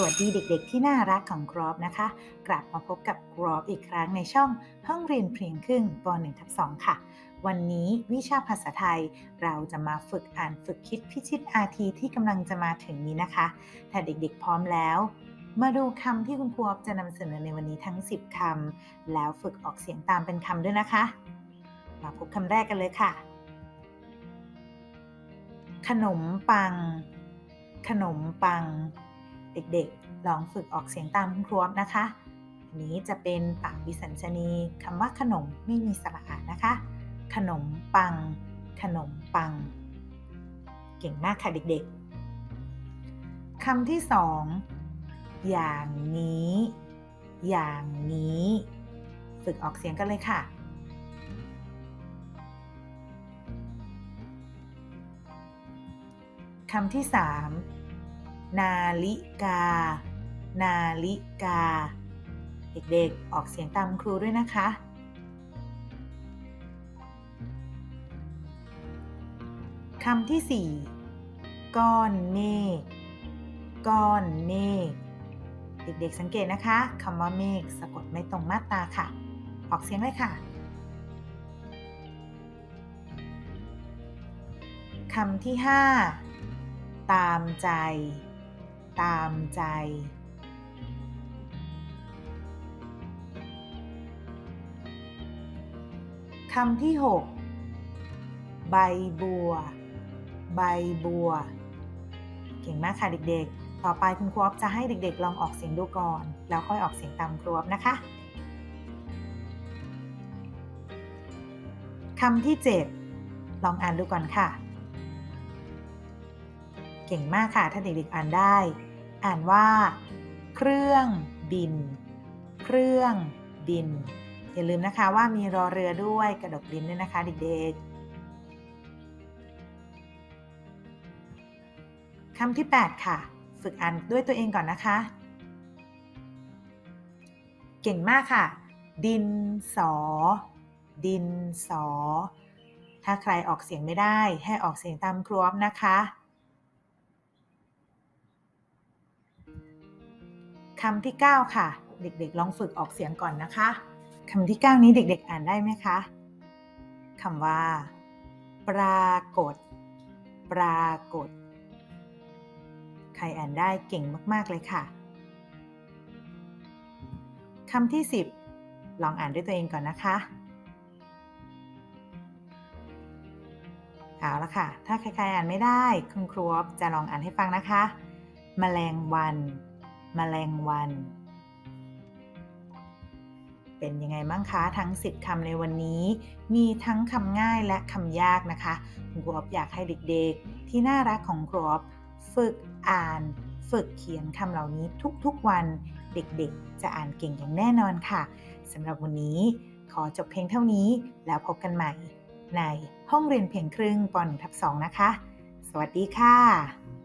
สวัสดีเด็กๆ ที่น่ารักของกรอบนะคะ กลับมาพบกับกรอบอีกครั้งในช่องห้องเรียนเพียงครึ่งป .1 ทับ2ค่ะ วันนี้วิชาภาษาไทยเราจะมาฝึกอ่านฝึกคิดพิชิตอาทีที่กำลังจะมาถึงนี้นะคะ ถ้าเด็กๆพร้อมแล้ว มาดูคำที่คุณครูอ๊อฟจะนำเสนอในวันนี้ทั้ง 10คำแล้วฝึกออกเสียงตามเป็นคำด้วยนะคะ มาพบคำแรกกันเลยค่ะ ขนมปัง ขนมปัง เด็กๆ ลองฝึกออกเสียงตามคุณครูนะคะ อันนี้จะเป็นปากวิสัญชนีคำว่าขนมไม่มีสระอานะคะ ขนมปัง ขนมปัง เก่งมากค่ะเด็กๆคำที่สองอย่างนี้ อย่างนี้ ฝึกออกเสียงกันเลยค่ะคำที่สาม นาฬิกา นาฬิกา เด็กๆ ออกเสียงตามครูด้วยนะคะ คำที่สี่ก้อนเมฆ ก้อนเมฆ เด็กๆ สังเกตนะคะคำว่าเมฆสะกดไม่ตรงมาตราค่ะ ออกเสียงเลยค่ะ คำที่ห้าตามใจ ตามใจ คำที่ 6 ใบบัว ใบบัว เก่งมากค่ะเด็กๆ ต่อไปคุณครูอ๊อฟจะให้เด็กๆ ลองออกเสียงดูก่อน แล้วค่อยออกเสียงตามครูอ๊อฟนะคะคำที่ 7 ลองอ่านดูก่อนค่ะ เก่งมากค่ะ ถ้าเด็กๆอ่านได้ อ่านว่า เครื่องบิน เครื่องบิน อย่าลืมนะคะว่ามีรอเรือด้วยกระดกลิ้นด้วยนะคะเด็กๆคำที่ 8 ค่ะ ฝึกอ่านด้วยตัวเองก่อนนะคะ เก่งมากค่ะ ดินสอ ดินสอ ถ้าใครออกเสียงไม่ได้ให้ออกเสียงตามครูออฟนะคะ คำที่ 9 ค่ะ เด็กๆ ลองฝึกออกเสียงก่อนนะคะคำที่ 9 นี้เด็กๆ อ่านได้ไหมคะคำว่า ปรากฏ ปรากฏ ใครอ่านได้เก่งมากๆเลยค่ะคำที่ 10 ลองอ่านด้วยตัวเองก่อนนะคะเอาละค่ะ ถ้าใครๆอ่านไม่ได้ คุณครูจะลองอ่านให้ฟังนะคะ แมลงวันแมลงวัน เป็นยังไงบ้างคะทั้ง 10คำในวันนี้ มีทั้งคำง่ายและคำยากนะคะครูอ๊อฟอยากให้เด็กๆ ที่น่ารักของครูอ๊อฟฝึกอ่าน ฝึกเขียนคำเหล่านี้ทุกๆวันเด็กๆ จะอ่านเก่งอย่างแน่นอนค่ะสำหรับวันนี้ขอจบเพียงเท่านี้แล้วพบกันใหม่ ในห้องเรียนเพียงครึ่งป .1 ทับ2นะคะ สวัสดีค่ะ